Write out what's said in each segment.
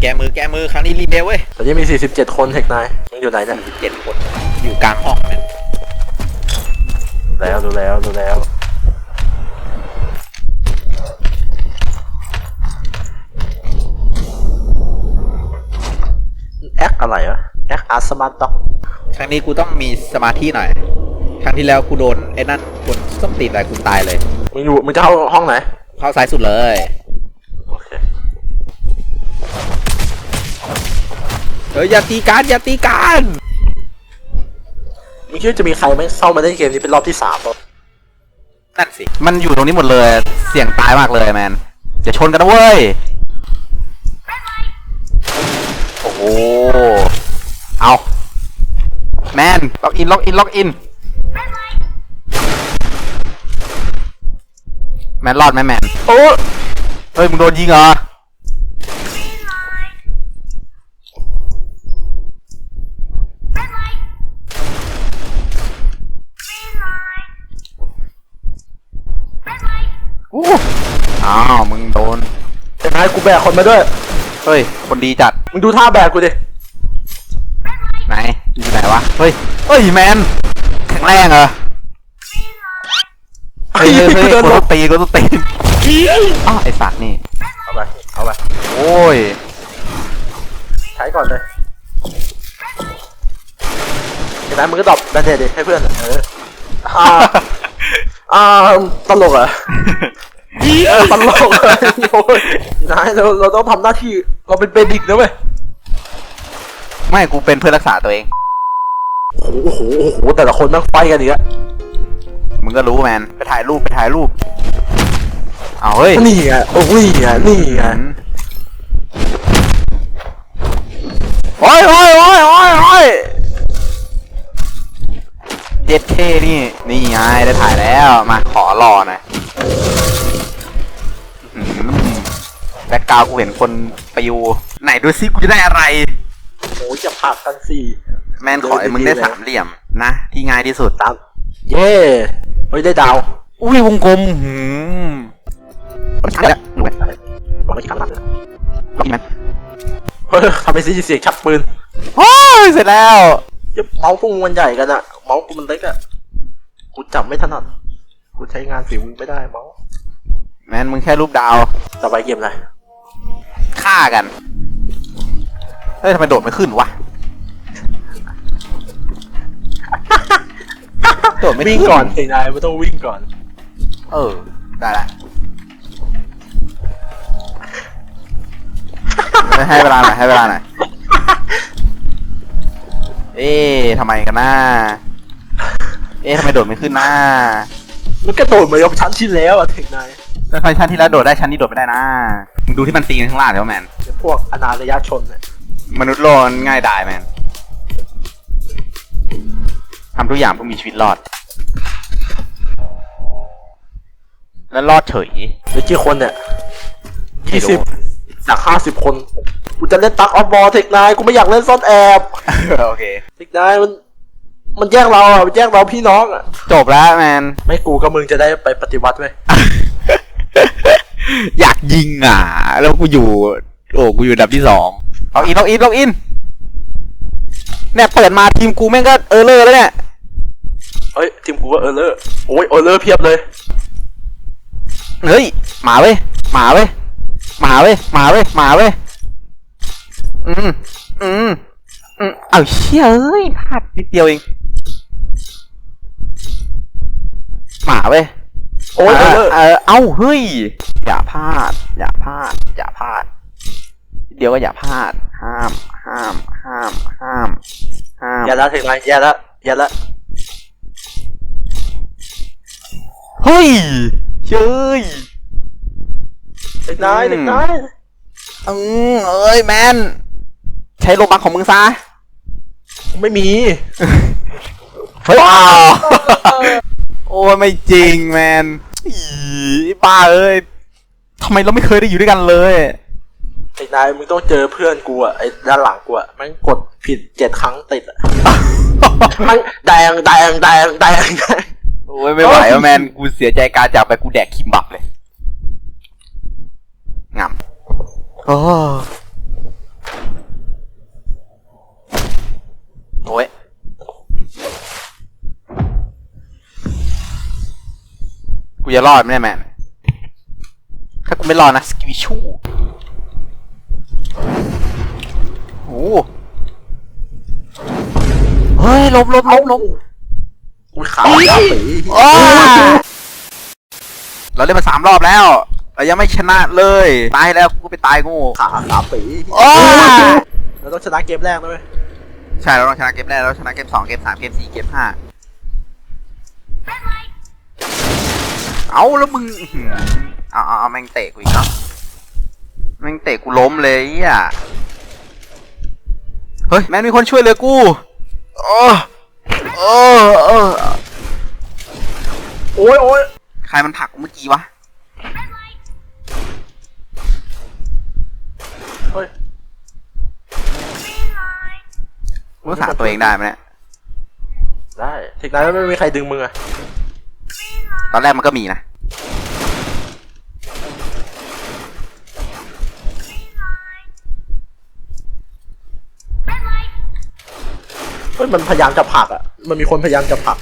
แกมือแกมือครั้งนี้รีเบลเว้ยตอนนี้มี 47 คนเทคนายมึงอยู่ไหนเนี่ยสี่สิบเจ็ดคน อยู่กลางห้องแมนแล้วรู้แล้วรู้แล้ว แอคอะไรวะ แอคอาร์สมาร์ตด็อกครั้งนี้กูต้องมีสมาธิหน่อย ครั้งที่แล้วกูโดนไอ้นั่นกดส้มตีนอะไรกูตายเลย มึงอยู่มึงจะเข้าห้องไหน เข้าซ้ายสุดเลย ฮ้ยอย่าตีกันอย่าตีกันมึงคิดว่าจะมีใครไหมเข้ามาเล่นเกมนี้เป็นรอบที่สามป่ะนั่นสิมันอยู่ตรงนี้หมดเลย เสี่ยงตายมากเลยแมนจะชนกันนะเว้ย โอ้โห เอาแมนล็อกอินล็อกอินล็อกอิน แมนรอดไหมแมนโอ้เฮ้ยมึงโดนยิงเหรออู้อ้าว มึงโดน เห็นไหม กูแบกคนมาด้วย เฮ้ย คนดีจัด มึงดูท่าแบกกูดิ ไหนอยู่ไหนวะ เฮ้ย เฮ้ยแมนแข็งแรงเหรอ เฮ้ยเฮ้ยเฮ้ยกูเดินกูหลต้อบงตีกูต้องตีอ้าวไอ้สัตว์นี่ เอาไป เอาไป โอ้ย ใช้ก่อนเลยเห็นไหมมึงก็ตอบแบนเดดดิให้เพื่อน เออ อ่า อ่า ตลกเหรอะเออ ตลกเลยโอ้ยนายเราเราต้องทำหน้าที่เราเป็นเบดิกนะเว้ยไม่กูเป็นเพื่อรักษาตัวเอง โอ้โหโอ้โหโอ้โหแต่ละคนนั่งไฟกันอีกอะมึงก็รู้แมนไปถ่ายรูปไปถ่ายรูปเอาเฮ้ยนี่ไงโอ้ยนี่ไงนี่ไงอืมโอ้ยโอ้ยโอ้ยโอ้ยโอ้ยเจ็ดเคนี่นี่ไงได้ถ่ายแล้วมาขอรอหน่อยอื้อหือ แบ็กกราวด์กูเห็นคนไปอยู่ไหนดูซิกูจะได้อะไรโอ้ยจะผักกันสี่ แมนขอให้มึงได้สามเหลี่ยมนะ ที่ง่ายที่สุดตามเย่เฮ้ยได้ดาว อุ้ยวงกลมหืมชัดแล้วหนูไปบอกไม่กี่ครั้งละล็อกอีกไหมเฮ้ยทำไปสิเสียงชักปืนโอ้ยเสร็จแล้วเดี๋ยวเมาส์พวกมึงมันใหญ่กันอะเมาส์กูมันเล็กอะกูจับไม่ถนัดกูใช้งานฝีมือไม่ได้เมาส์แมนมึงแค่รูปดาวต่อไปเกมอะไร ฆ่ากัน เฮ้ยทำไมโดดไม่ขึ้นวะ โดดไม่ขึ้วิ่งก่อนเองนายไม่ต้องวิ่งก่อน เออ ได้ละ ให้เวลาหน่อยให้เวลาหน่อย เอ๊ะทำไมกันนะเอ๊ะทำไมโดดไม่ขึ้นนะมันก็โดดเหมือนกับชั้นที่แล้วอะเทคนาย แล้วทำไมชั้นที่แล้วโดดได้ชั้นนี้โดดไม่ได้นะมึง ดูที่มันตีกันข้างล่างเดี๋ยวแมนเดี๋ยวพวกอนาระยะชนเนี่ยมนุษย์โลกมันง่ายดายแมนทำทุกอย่างเพื่อมีชีวิตรอด แล้วรอดเฉยเหลือกี่คนเนี่ยไม่ยี่รู้สิบจากห้าสิบคน กูจะเล่นตักออฟบอลเทคนายกูไม่อยากเล่นซ่อนแอบโอเคเทคนายมันมันแย่งเราอะมันแย่งเราพี่น้องอะจบแล้วแมนไม่กูกับมึงจะได้ไปปฏิวัติเว้ย อยากยิงอะ แล้วกูอยู่ โอ้กูอยู่อันดับที่สองล็อกอินล็อกอินล็อกอินเนี่ยเปิดมาทีมกูแม่งก็เออเลอร์แล้วเนี่ยเฮ้ยทีมกูก็เออเลอร์โอ้ยเออเลอร์เพียบเลยเฮ้ยหมาเว้ยหมาเว้ยหมาเว้ยหมาเว้ยหมาเว้ยอืมอืมอืมเอาเชี่ยเอ้ยพลาดนิดเดียวเองหมาเว้ย โอ้ยเออเลอร์เออเอ้าเฮ้ย อย่าพลาด อย่าพลาด อย่าพลาดนิดเดียวก็อย่าพลาด ห้าม ห้าม ห้าม ห้าม ห้าม อย่าละเทคนายอย่าละอย่าละเฮ้ยเฮ้ยเทคนายเทคนายอืมเอ้ยแมน ใช้โลบักของมึงซะ ไม่มี เฮ้ยว้าวโอ้ยไม่จริงแมน อีบ้าเอ้ยทำไมเราไม่เคยได้อยู่ด้วยกันเลย ไอ้นายมึงต้องเจอเพื่อนกูอะไอ้ด้านหลังกูอะมันกดผิดเจ็ดครั้งติดอะมันแดงแดงแดงแดงแดงโอ้ยไม่ไหวแล้วแมนกูเสียใจการจากไปกูแดกคิมบับเลยงำโอ้ กูจะรอดไหมเนี่ยแมนถ้ากูไม่รอดนะสกิวิชูโอ้โหเฮ้ยลบลบลบลบอุ้ยขาวยับปีโอ้เราเล่นมาสามรอบแล้วเรายังไม่ชนะเลย ตายแล้วกูก็ไปตายงูขาขาปีโอ้ยเราต้องชนะเกมแรกด้วยใช่เราต้องชนะเกมแรกเราชนะเกมสองเกมสามเกมสี่เกมห้า เอาแล้วมึงอื้อหือเอาเอาเอาแม่งเตะกูอีกเนาะแม่งเตะกูล้มเลยอะเฮ้ยแม่งมีคนช่วยเหลยกูโอ้โอ้โอ้โอ้ยโอ้ยใครมันผลักกูเมื่อกี้วะเฮ้ยกูรักษาตัวเองได้ไหมเนี่ยได้ถึงนั้นไม่มีใครดึงมึงอะ ตอนแรกมันก็มีนะเฮ้ยมันพยายามจะผลักอะมันมีคนพยายามจะผลัก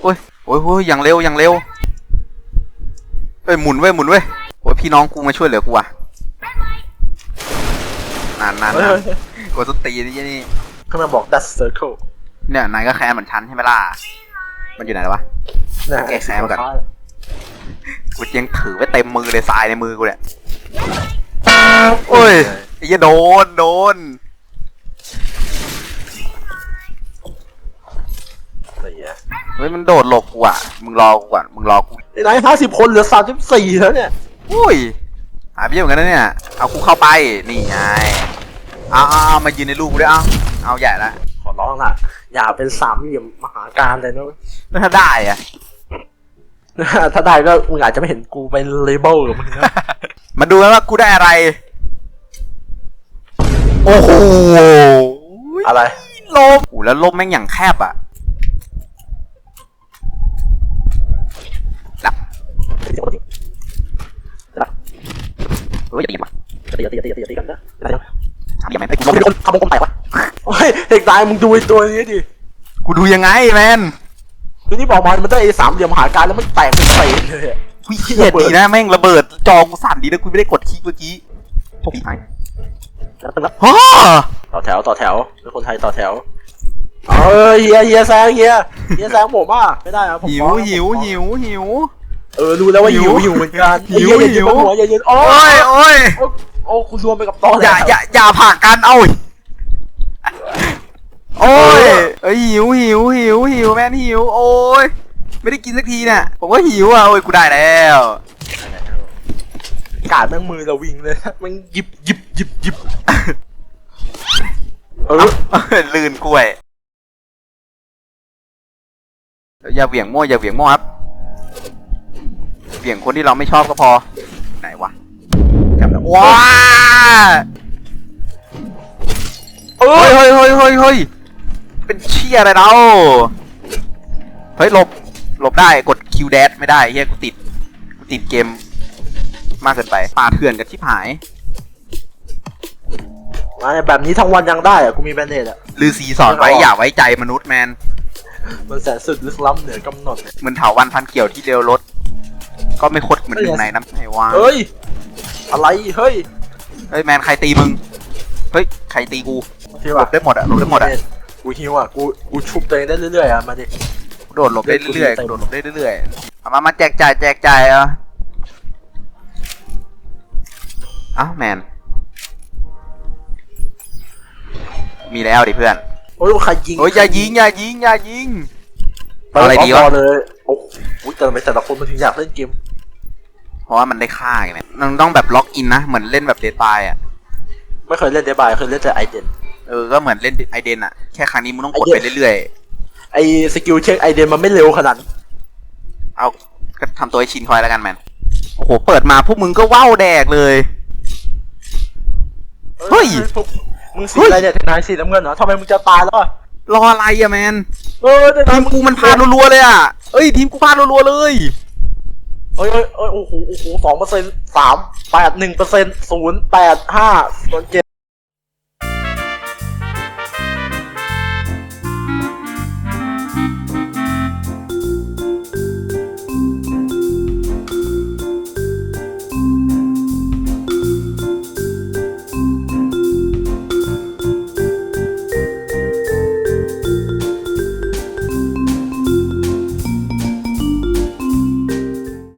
โอ้ยโอ้ยโอ้ยอย่างเร็วอย่างเร็วเอ้ยหมุนเว้ยหมุนเว้ยโอ้ยพี่น้องกูมาช่วยเหลือกูอะนานนานเฮ้ยนานเฮ้ยกดสตีนี่นี่ข้างในบอก that circle เนี่ยนายก็แค้นเหมือนฉันใช่ไหมล่ะ มันอยู่ไหนแล้ววะ นะแกะแซมก่อน กูยังถือไว้เต็มมือเลยทรายในมือกูเนี่ยโอ้ยไอ้เหี้ยโดนโดนอะไรเงี้ยเฮ้ยมันโดดหลบกูอะมึงรอกูก่อนมึงรอกูไอ้นายห้าสิบคนเหลือสามสิบสี่แล้วเนี่ยอุ้ยหายไปเยอะเหมือนกันนะเนี่ยเอากูเข้าไปนี่ไงเอาเอาเอามายืนในลูกกูด้วยเอาเอาใหญ่ละขอร้องล่ะ อย่าเป็นสามเหลี่ยมมหาการเลยนะแล้วถ้าได้อะถ้าได้ก็มึงอาจจะไม่เห็นกูเป็นเลเบลกับมึงนะมาดูกันว่ากูได้อะไร โอ้โหอะไรลมโอ้แล้วลมแม่งอย่างแคบอะหลับเฮ้ยตีมาตีตีตีตีตีกันนะทำยังไงไอ้กูลลงมไปคนทำวงกลมแตกวะโอ้ย เด็กตายมึงดูไอ้ตัวนี้ดิกูดูยังไงแมนคือที่บอกมามันได้ไอ้สามเหลี่ยมมหาการแล้วมันแตกเป็นเศษเลยอะคุยเหี้ยดีนะแม่งระเบิดจอกูสั่นดีนะกูไม่ได้กดคลิกเมื่อกี้โอ้ยหายแล้วตึ้งแล้วฮ่าต่อแถวต่อแถวเป็นคนไทยต่อแถว เออเฮียเฮียแซงเฮียเฮียแซงผมอะไม่ได้อะผมหิฟ้วองหิวผมฟ้องหิวหิว เออรู้แล้วว่าหิหิววหิวเหมือนกันหิวไอ้เฮียอย่ายืนหิว บนหัวอย่ายืนโอ้โอ้ยโอ้ยโอ้โอ้คุณรวมไปกับโต๊ะอย่าแล้วอย่าอย่าผ่ากันเอา โอ้ยเอ้ยหิวหิวหิวหิวแม่นหิว โอ้ยไม่ได้กินสักทีเนี่ยผมก็หิวอะโอ้ยกูได้แล้วกาดแม่งมือเราวิ่งเลยแมันหยิบหยิบหยิบหยิบเออลื่นกล้วยอย่าเหวี่ยงมั่วอย่าเหวี่ยงมั่วครับเหวี่ยงคนที่เราไม่ชอบก็พอ ไหนวะจำได้ว้าเอเฮ้อยเฮ้ยเฮ้ยเฮ้ย เฮ้ยเป็นเชี่ยอะไรเราเฮ้ยหลบหลบได้กดคิวแดไม่ได้เฮียกูติดกูติดเกม มากเกินไปป่าเถื่อนกับชิบหายมาแบบนี้ทั้งวันยังได้อะกูมีแบนเนตอะลือสีสอนไว้อย่าไว้ใจมนุษย์แมน มันแสนสุดลึกล้ำเหนือกำหนด เหมือนเถาวันพันเกี่ยวที่เร็วรถ ก็ไม่คดเหมือนหนึ่งในน้ำไห้ว่าเฮ้ย อะไร เฮ้ย เฮ้ยแมนใครตีมึง เฮ้ยใครตีกูที่หลว่าบได้หมดอะหลบได้หมดอะ กูฮิวอะกูกูชุบตัวเองได้เรื่อยๆอะมาดิกูโดดหลบได้เรื่อยๆกูโดดหลบได้เรื่อยๆเอามามาแจกจ่ายแจกจ่ายเอะเอ้าแมน มีแล้วดิเพื่อน โอ้ยใครยิงโอ้ยอย่ายิงอย่ายิงอย่ายิง เอาอะไรดีวะเาเลยโอ้โหแต่ทำไมแต่ละคนมันถึงอยากเล่นเกม เพราะว่ามันได้ค่าไงแมนมันต้องแบบล็อกอินนะ เหมือนเล่นแบบเดทบายอะ ไม่เคยเล่นเดบายเคยเล่นแต่ไอเดน เออ ก็เหมือนเล่นไอเดนอะแค่ครั้งนี้มึงต้องกดไปเรื่อยไอสกิลเช็คไอเดนมันไม่เร็วขนาดนั้นๆเอาก็ทำตัวให้ชินคอยแล้วกันแมน โอ้โห เปิดมาพวกมึงก็ว้าวแดกเลย เฮ้ยพวกมึงสีอะไรเนี่ยทนายสีน้ำเงินเหรอทำไมมึงจะตายแล้วอะรออะไรอะแมน เออททีนายมกูมันพลาดรัวๆเลยอะเอ้ยทีมกูพลาดรัวๆเลยเอ้ยเอ้ยเอ้ยโอ้โห โอ้โหสองเปอร์เซ็นต์สามแปดหนึ่งเปอร์เซ็นต์ศูนย์แปดห้าส่วนเจ็ด